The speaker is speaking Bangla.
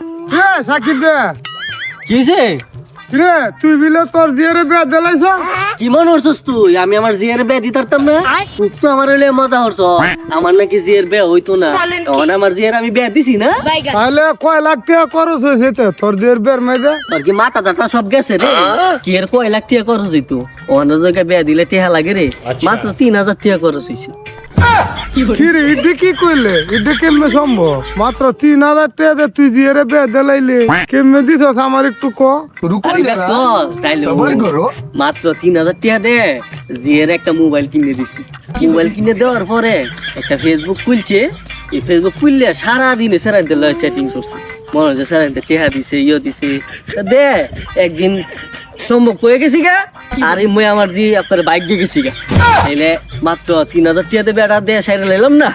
রে সাকিব দে। কিছে রে তুই বিলে তোর দিয়ে রে বিয়া দিলাইছ? কি মনে করছস তুই? আমি আমার জিয়ের বে দিতারতাম না? তুই তো আমার হইলে মজা করছ আমার নাকি জিয়ের বে হইতো না। তখন আমার জিয়ের আমি দিছি না? তাহলে কয় লাখ টাকা খরচ হয়েছে তো? তোর দিয়ে বের মেয়েদে তোর কি মাথা সব গেছে রে? কি এর কয় লাখ টাকা খরচ হইতো? অন্য জায়গায় বে দিলে টেহা লাগে রে? মাত্র তিন হাজার টাকা খরচ হইছে। কিরে এটা কি কইলে? এটা কেমনে সম্ভব? মাত্র তিন হাজার টাকা তুই জিয়ারে বেঁধে লাইলে কেমনে দিছস আমার একটু ক? রুকো মাত্র তিন হাজার টাকা দে জিয়ারে একটা মোবাইল কিনে দিছি। মোবাইল কিনে দেওয়ার পরে একটা ফেসবুক খুলছে। এই ফেসবুক খুললে সারাদিনে সারাদিন চ্যাটিং করছে। মনে হচ্ছে সারাদিন টেহা দিছে ইয়ে দিছে। দে একদিন সম্ভব কয়ে গেছি গা? আর এই মই আমার জি আপনার বাইক দিয়ে গেছি গা। তাইলে মাত্র তিন হাজার টিয়াতে বেড়া দিয়ে সাইরে লাইলাম না?